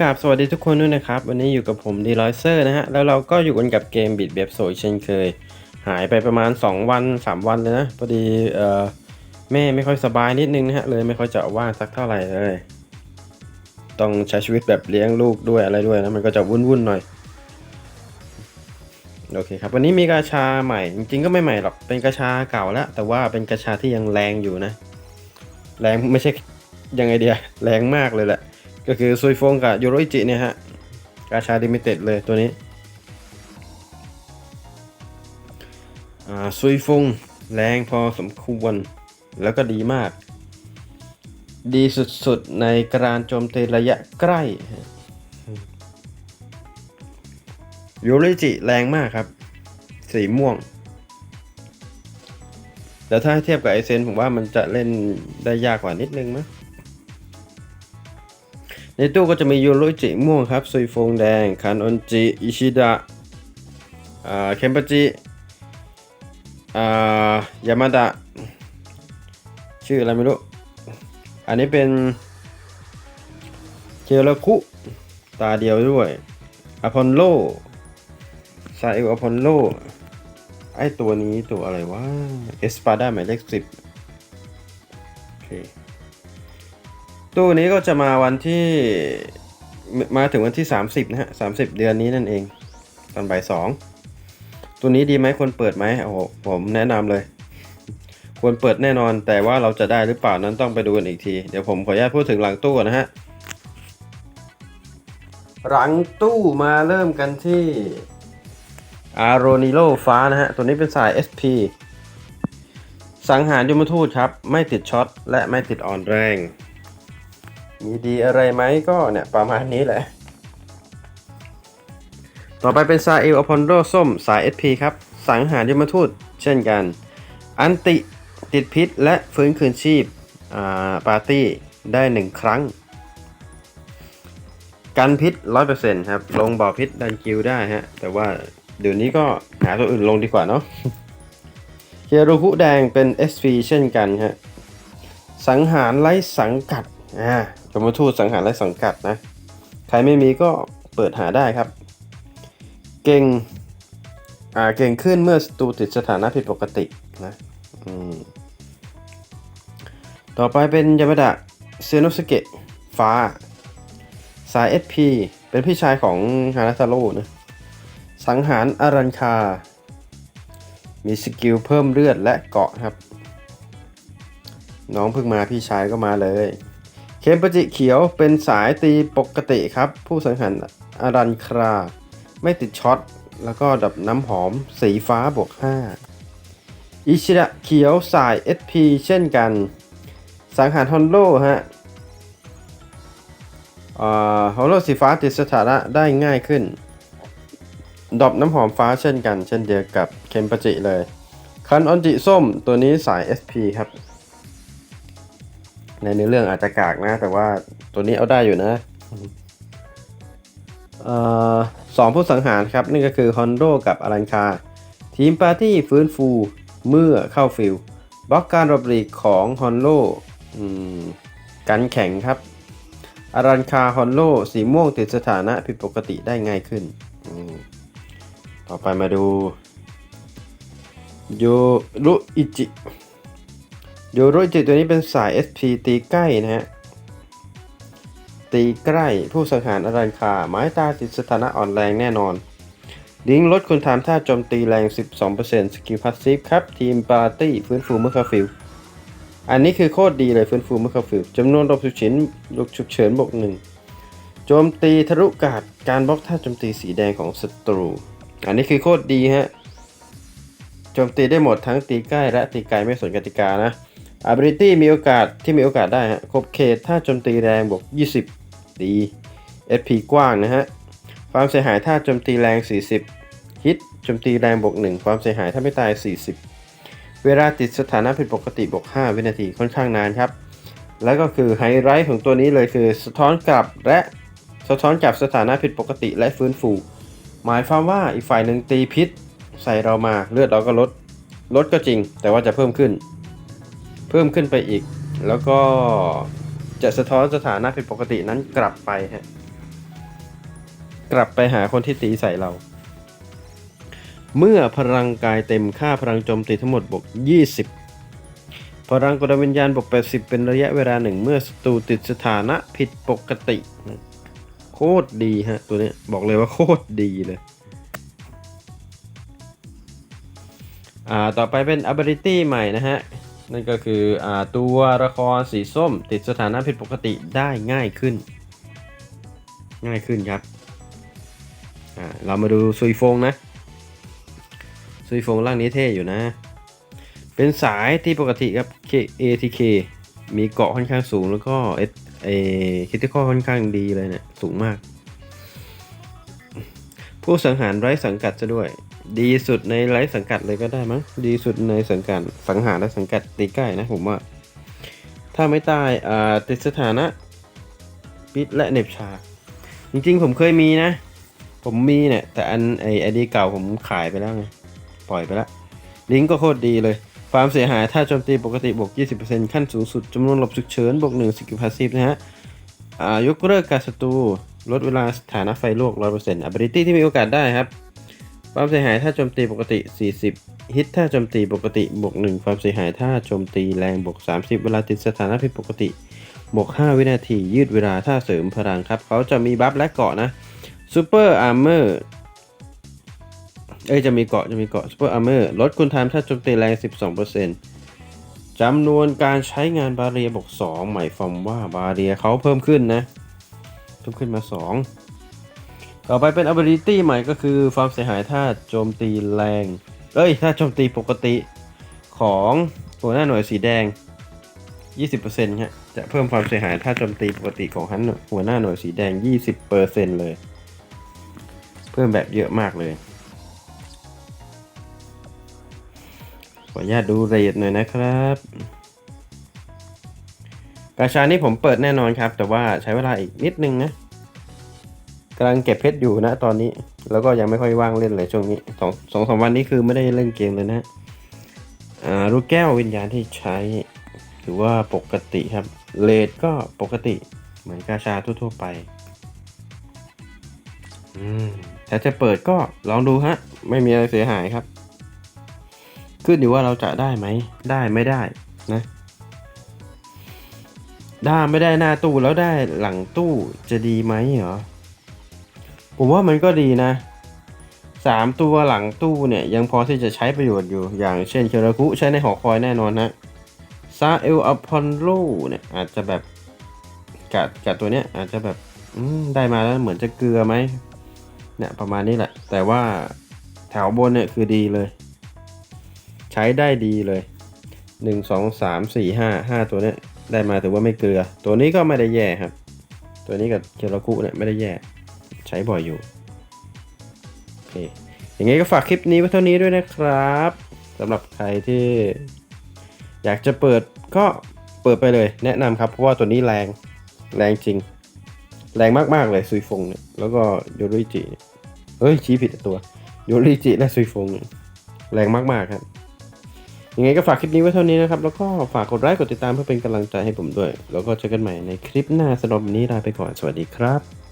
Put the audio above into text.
กราบสวัสดีทุกคนด้วยนะครับ วันนี้อยู่กับผมดีลอยเซอร์นะฮะ แล้วเราก็อยู่กันกับเกมบิดเบียบโซเช่นเคย หายไปประมาณ 2 วัน 3 วันเลยนะ พอดีเอ่อแม่ไม่ค่อยสบายนิดนึงนะฮะ เลยไม่ค่อยจะว่างสักเท่าไหร่เลย ต้องใช้ชีวิตแบบเลี้ยงลูกด้วยอะไรด้วยนะ มันก็จะวุ่นๆหน่อย โอเคครับ วันนี้มีกาชาใหม่ จริงๆก็ไม่ใหม่หรอก เป็นกาชาเก่าแล้ว แต่ว่าเป็นกาชาที่ยังแรงอยู่นะ แรงไม่ใช่ยังไงเดียแรงมากเลยแหละ ก็คือซุยฟงกับยูโรอิจิเนี่ยฮะ กาชาดิมิเต็ดเลยตัวนี้ซุยฟงแรงพอสมควร แล้วก็ดีมาก ดีสุดๆในการโจมตีระยะใกล้ยูริจิแรงมากครับ สีม่วง แต่ถ้าเทียบกับไอเซนผมว่ามันจะเล่นได้ยากกว่านิดนึงมั้ย ในตู้ก็จะมียูโรจิม่วงครับซุยฟงแดงคานอนจิอิชิดะเคมปจิยามาดะชื่ออะไรไม่รู้ อันนี้เป็นเจรคุตาเดียวด้วยอพอลโลซาเอลอพอลโลไอตัวนี้ตัวอะไรวะเอสปาด้าหมายเลขสิบโอเค ตู้นี้ก็จะมาวันที่มาถึงวันที่ 30 นะฮะ30เดือนนี้นั่นเอง ตอนบ่ายสองตัวนี้ดีไหมควรเปิดไหมโอ้โหผมแนะนำเลย ควรเปิดแน่นอนแต่ว่าเราจะได้หรือเปล่านั้นต้องไปดูกันอีกที เดี๋ยวผมขออนุญาตพูดถึงหลังตู้ก่อนนะฮะหลังตู้มาเริ่มกันที่อาร์โรนิโลฟ้านะฮะ ตัวนี้เป็นสาย SP สังหารยมทูตครับ ไม่ติดช็อตและไม่ติดอ่อนแรง มีดีอะไรไหมก็เนี่ยประมาณนี้แหละ ต่อไปเป็นซาเอลอพอนโดส้มสาย SP ครับ สังหารยมทูตเช่นกัน อันติติดพิษและฟื้นคืนชีพอ่าปาร์ตี้ได้ 1 ครั้ง กันพิษ 100%ครับ ลงบ่อพิษดันคิวได้ฮะ แต่ว่าเดี๋ยวนี้ก็หาตัวอื่นลงดีกว่าเนาะเคียรุคุแดงเป็น SV เช่นกันฮะ สังหารไร้สังกัด อ่าจมทูตสังหารไร้สังกัดนะ ใครไม่มีก็เปิดหาได้ครับ เก่ง อ่า เก่งขึ้นเมื่อศัตรูติดสถานะผิดปกตินะ อืม ต่อไปเป็นยามาดะเซโนสเกะฟ้า สาย SP เป็นพี่ชายของฮานาซาโร่นะ สังหารอารันคา มีสกิลเพิ่มเลือดและเกาะครับ น้องเพิ่งมาพี่ชายก็มาเลย เคมปจิเขียวเป็นสายตีปกติครับ ผู้สังหารอารันครา ไม่ติดช็อต แล้วก็ดับน้ำหอมสีฟ้าบวก 5 อิชิระเขียวสาย SP เช่นกัน สังหารฮอนโลฮะฮอนโลสีฟ้าติดสถานะได้ง่ายขึ้นดอปน้ำหอมฟ้าเช่นกัน เช่นเดียวกับเคมปจิเลย คันออนจิส้มตัวนี้สาย SP ครับ ในเนื้อเรื่องอาจจะกากนะ แต่ว่าตัวนี้เอาได้อยู่นะออสองผู้สังหารครับนี่ก็คือฮอนโดกับอลันคา ทีมปาร์ตี้ฟื้นฟูเมื่อเข้าฟิลบล็อกการรบรีกของฮอนโลกันแข็งครับอารันคาฮอนโลสีม่วงติดสถานะผิดปกติได้ง่ายขึ้น ต่อไปมาดูโยรุอิจิ โยรุอิจิตัวนี้เป็นสาย SP ตีใกล้นะฮะ ตีใกล้ผู้สังหารอารันคาไม้ตาติดสถานะอ่อนแรงแน่นอนลิงลดคุณทามท่าโจมตีแรง 12%สกิลพาสซีฟครับ ทีมปาร์ตี้ฟื้นฟูเมื่อเข้าฟิล อันนี้คือโคตรดีเลยฟื้นฟูเมื่อเข้าฟิลจำนวนรบฉุกเฉินรบฉุกเฉินบวกหนึ่งโจมตีทะลุกาดการบล็อกท่าโจมตีสีแดงของศัตรู อันนี้คือโคตรดีฮะ โจมตีได้หมดทั้งตีใกล้และตีไกลไม่สนกติกานะ ability มีโอกาสที่มีโอกาสได้ฮะครบเขตถ้าโจมตีแรงบวก 20 ดี SP กว้างนะฮะ ความเสียหายถ้าโจมตีแรง 40 ฮิตโจมตีแรงบวก 1 ความเสียหายถ้าไม่ตาย 40 เวลาติดสถานะผิดปกติบวก 5 วินาทีค่อนข้างนานครับ แล้วก็คือไฮไลท์ของตัวนี้เลยคือสะท้อนกลับและสะท้อนกลับสถานะผิดปกติและฟื้นฟู หมายความว่าอีกฝ่ายหนึ่งตีพิษ ใส่เรามาเลือดเราก็ลดลดก็จริง แต่ว่าจะเพิ่มขึ้น พิ่มขึ้นไปอีก แล้วก็จะสะท้อนสถานะผิดปกตินั้นกลับไปฮะกลับไปหาคนที่ตีใส่เรา เมื่อพลังกายเต็มค่าพลังโจมตีทั้งหมดบวก 20 พลังกดวิญญาณบวก 80 เป็นระยะเวลาหนึ่งเมื่อศัตรูติดสถานะผิดปกติ โคตรดีฮะ ตัวนี้บอกเลยว่าโคตรดีเลยอ่าต่อไปเป็น ability ใหม่นะฮะ นั่นก็คืออตัวละครสีส้มติดสถานะผิดปกติได้ง่ายขึ้น ง่ายขึ้นครับเรามาดูซุยฟงนะซุยฟงร่างนี้เท่อยู่นะ เป็นสายที่ปกติครับ ATK มีเกาะค่อนข้างสูงแล้วก็เอเอคิติคอค่อนข้างดีเลยเนี่ยสูงมาก ผู้สังหารไร้สังกัดจะด้วย ดีสุดในไร้สังกัดเลยก็ได้มั้งดีสุดในสังกัดสังหารและสังกัดตีใกล้นะผมว่า ถ้าไม่ตายอ่าติดสถานะปิดและเน็บชา จริงๆ ผมเคยมีนะ ผมมีเนี่ย แต่อันไอไอดีเก่าผมขายไปแล้วไง ปล่อยไปแล้ว ลิงก์ก็โคตรดีเลยความเสียหายถ้าโจมตีปกติบวก 20%ขั้นสูงสุดจำนวนหลบฉุกเฉินบวก1สกิลพาสซีฟนะฮะอ่ายกเลิกการศัตรูลดเวลาสถานะไฟลวก100% ability ที่มีโอกาสได้ครับ ความเสียหายถ้าโจมตีปกติ 40 ฮิตถ้าโจมตีปกติบวก1ความเสียหายถ้าโจมตีแรงบวก 30 เวลาติดสถานะผิดปกติบวก 5 วินาทียืดเวลาถ้าเสริมพลังครับ เขาจะมีบัฟและเกาะนะซูเปอร์อาร์เมอร์เอ้ยจะมีเกาะจะมีเกาะซูเปอร์อาร์เมอร์ลดคุณไทม์ถ้าโจมตีแรง 12%จำนวนการใช้งานบาเรียบวก2หมายความว่าบาเรียเขาเพิ่มขึ้นนะเพิ่มขึ้นมา 2 ต่อไปเป็น ability ใหม่ก็คือความเสียหายถ้าโจมตีแรง เอ้ย ถ้าโจมตีปกติของหัวหน้าหน่วยสีแดง 20%ฮะ จะเพิ่มความเสียหายถ้าโจมตีปกติของฮันหัวหน้าหน่วยสีแดง 20%เลย เพิ่มแบบเยอะมากเลย ขออนุญาตดูเรทหน่อยนะครับ กาชานี่ผมเปิดแน่นอนครับ แต่ว่าใช้เวลาอีกนิดนึงนะ กำลังเก็บเพชรอยู่นะตอนนี้ แล้วก็ยังไม่ค่อยว่างเล่นเลยช่วงนี้สองสองสามวันนี้คือไม่ได้เล่นเกมเลยนะอ่าลูกแก้ววิญญาณที่ใช้ถือว่าปกติครับเลทก็ปกติเหมือนกาชาทั่วๆไปอืมถ้าจะเปิดก็ลองดูฮะ ไม่มีอะไรเสียหายครับ ขึ้นอยู่ว่าเราจะได้ไหม ได้ไม่ได้นะได้ไม่ได้หน้าตู้แล้วได้หลังตู้จะดีไหมเหรอ ผมว่ามันก็ดีนะสามตัวหลังตู้เนี่ยยังพอที่จะใช้ประโยชน์อยู่อย่างเช่นเคราคุใช้ในหอคอยแน่นอนนะซาเอลอพอลโลเนี่ยอาจจะแบบกัดกัดตัวเนี้ยอาจจะแบบได้มาแล้วเหมือนจะเกลือไหมเนี่ยประมาณนี้แหละ แต่ว่าแถวบนเนี่ยคือดีเลย ใช้ได้ดีเลยหนึ่งสองสามสี่ห้าห้าตัวเนี้ยได้มาถือว่าไม่เกลือ ตัวนี้ก็ไม่ได้แย่ครับ ตัวนี้กับเคราคุเนี่ยไม่ได้แย่ ใช้บ่อยอยู่โอเคอย่างงี้ก็ฝากคลิปนี้ไว้เท่านี้ด้วยนะครับสำหรับใครที่ อยากจะเปิดก็เปิดไปเลย แนะนำครับเพราะว่าตัวนี้แรงแรงจริง แรงมากๆเลยซุยฟงเนี่ยแล้วก็โยริจิเนี่ยเฮ้ยชี้ผิดตัวโยริจิและซุยฟงเนี่ยแรงมากๆครับยังไงก็ฝากคลิปนี้ไว้เท่านี้นะครับ แล้วก็ฝากกดไลค์กดติดตามเพื่อเป็นกำลังใจให้ผมด้วย แล้วก็เจอกันใหม่ในคลิปหน้าสำหรับวันนี้ลาไปก่อนสวัสดีครับ